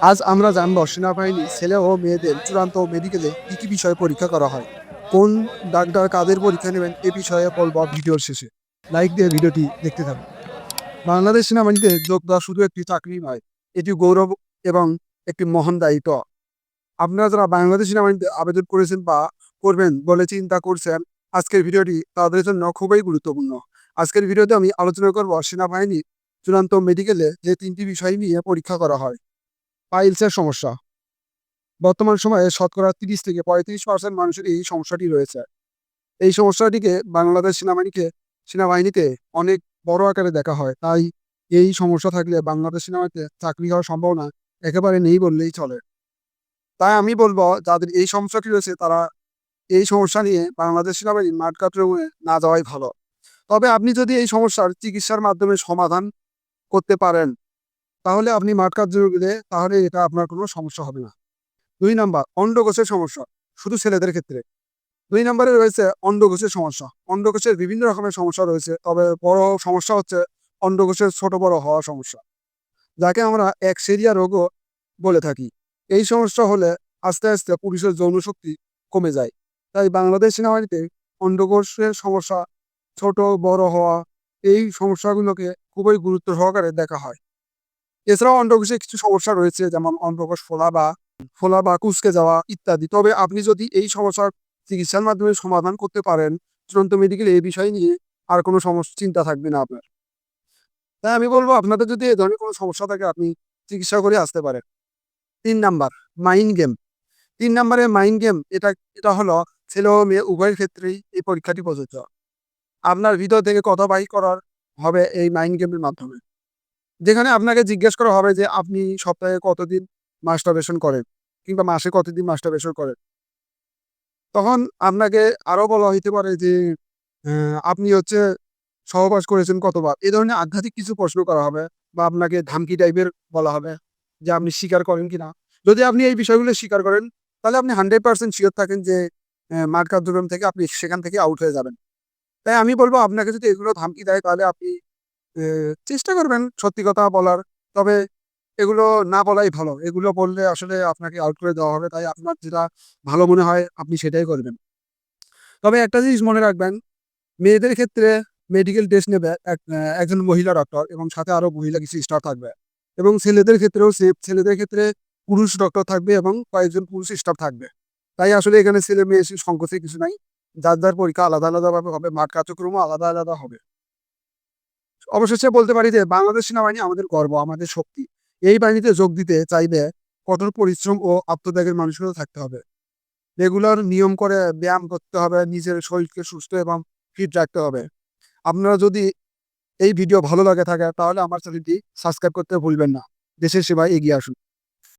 আজ আমরা জানব সেনাবাহিনী, ছেলে ও মেয়েদের চূড়ান্ত মেডিকেলে কী কী বিষয়ে পরীক্ষা করা হয়? কোন ডাক্তার কাদের পরীক্ষা নেবেন? এ বিষয়ে বলব ভিডিওর শেষে। লাইক দিয়ে ভিডিওটি দেখতে থাকুন। বাংলাদেশ সেনাবাহিনীতে যোগ দেওয়া শুধু একটি চাকরি নয়, এটি গৌরব এবং একটি মহান দায়িত্ব। আপনারা যারা বাংলাদেশ সেনাবাহিনীতে আবেদন করেছেন বা করবেন বলে চিন্তা করছেন, আজকের ভিডিওটি তাদের জন্য খুবই গুরুত্বপূর্ণ। আজকের ভিডিওতে আমি আলোচনা করব সেনাবাহিনীর চূড়ান্ত মেডিকেলে যে তিনটি বিষয় নিয়ে পরীক্ষা করা হয়। পাইলসের সমস্যা। বর্তমান সময়ে শতকরা তিরিশ থেকে পঁয়ত্রিশ পার্সেন্ট মানুষের এই সমস্যাটি রয়েছে। এই সমস্যাটিকে বাংলাদেশ সেনাবাহিনীকে, সেনাবাহিনীতে অনেক বড় আকারে দেখা হয়। তাই এই সমস্যা থাকলে বাংলাদেশ সেনাবাহিনীতে চাকরি হওয়ার সম্ভাবনা একেবারে নেই বললেই চলে। তাই আমি বলব, যাদের এই সমস্যাটি রয়েছে, তারা এই সমস্যা নিয়ে বাংলাদেশ সেনাবাহিনীর মাঠ কাটরুমে না যাওয়াই ভালো। তবে আপনি যদি এই সমস্যার চিকিৎসার মাধ্যমে সমাধান করতে পারেন তাহলে আপনি মাঠ কাজ গেলে তাহলে এটা আপনার কোনো সমস্যা হবে না। দুই নাম্বার অন্ডকোষের সমস্যা, শুধু ছেলেদের ক্ষেত্রে। দুই নম্বরে রয়েছে অন্ডকোষের সমস্যা। অন্ডকোষের বিভিন্ন রকমের সমস্যা রয়েছে, তবে বড় সমস্যা হচ্ছে অন্ডকোষের ছোট বড় হওয়ার সমস্যা, যাকে আমরা একসেরিয়া রোগও বলে থাকি। এই সমস্যা হলে আস্তে আস্তে পুরুষের যৌন শক্তি কমে যায়। তাই বাংলাদেশ সেনাবাহিনীতে অন্ডকোষের সমস্যা ছোট, বড় হওয়া, এই সমস্যাগুলোকে খুবই গুরুত্ব সহকারে দেখা হয়। এছাড়াও অন্ডকোষে কিছু সমস্যা রয়েছে, যেমন অন্ডকোষ ফোলা বা ফোলা বা কুচকে যাওয়া ইত্যাদি। তবে আপনি যদি এই সমস্যার চিকিৎসার মাধ্যমে সমাধান করতে পারেন, চূড়ান্ত মেডিকেল এই বিষয় নিয়ে আর কোনো সমস্যা, চিন্তা থাকবে না আপনার। তাই আমি বলব, আপনাদের যদি এই ধরনের কোনো সমস্যা থাকে, আপনি চিকিৎসা করে আসতে পারেন। তিন নাম্বার মাইন্ড গেম তিন নাম্বারে মাইন্ড গেম এটা এটা হলো ছেলে ও মেয়ে উভয়ের ক্ষেত্রেই এই পরীক্ষাটি প্রযোজ্য। আপনার ভিতর থেকে কথা বাহির করার হবে এই মাইন্ড গেমের মাধ্যমে। যেখানে আপনাকে জিজ্ঞেস করা হবে যে, আপনি সপ্তাহে কতদিন মাস্টারবেশন করেন? কিংবা মাসে কতদিন মাস্টারবেশন করেন? তখন আপনাকে আরও বলা হইতে পারে যে আপনি হচ্ছে সহবাস করেছেন কতবার? এই ধরনের আধ্যাত্মিক কিছু প্রশ্ন করা হবে বা আপনাকে ধামকি টাইপের বলা হবে যে, আপনি স্বীকার করেন কিনা? যদি আপনি এই বিষয়গুলো স্বীকার করেন, তাহলে আপনি হান্ড্রেড পার্সেন্ট শিওর থাকেন যে মাঠ থেকে আপনি সেখান থেকে আউট হয়ে যাবেন। তাই আমি বলব, আপনাকে যদি এগুলো ধামকি দেয়, তাহলে আপনি চেষ্টা করবেন সত্যি কথা বলার। তবে এগুলো না বলাই ভালো। এগুলো বললে আসলে আপনাকে আউট করে দেওয়া হবে। তাই আপনার যেটা ভালো মনে হয় আপনি সেটাই করবেন। তবে একটা জিনিস মনে রাখবেন, মেয়েদের ক্ষেত্রে মেডিকেল টেস্ট নেবে একজন মহিলা ডক্টর এবং সাথে আরও মহিলা কিছু স্টাফ থাকবে। এবং ছেলেদের ক্ষেত্রেও ছেলেদের ক্ষেত্রে পুরুষ ডক্টর থাকবে এবং কয়েকজন পুরুষ স্টাফ থাকবে। তাই আসলে এখানে ছেলে মেয়ে সংকোচে কিছু নাই। যার যার পরীক্ষা আলাদা আলাদাভাবে হবে মাঠ কার্যক্রমও আলাদা আলাদা হবে। অবশেষে বলতে পারি যে বাংলাদেশ সেনাবাহিনী আমাদের গর্ব, আমাদের শক্তি। এই বাহিনীতে যোগ দিতে চাইলে কঠোর পরিশ্রম ও আত্মত্যাগের মানুষগুলো থাকতে হবে। রেগুলার নিয়ম করে ব্যায়াম করতে হবে, নিজের শরীরকে সুস্থ এবং ফিট রাখতে হবে। আপনারা যদি এই ভিডিও ভালো লাগে থাকে, তাহলে আমার চ্যানেলটি সাবস্ক্রাইব করতে ভুলবেন না। দেশের সেবায় এগিয়ে আসুন।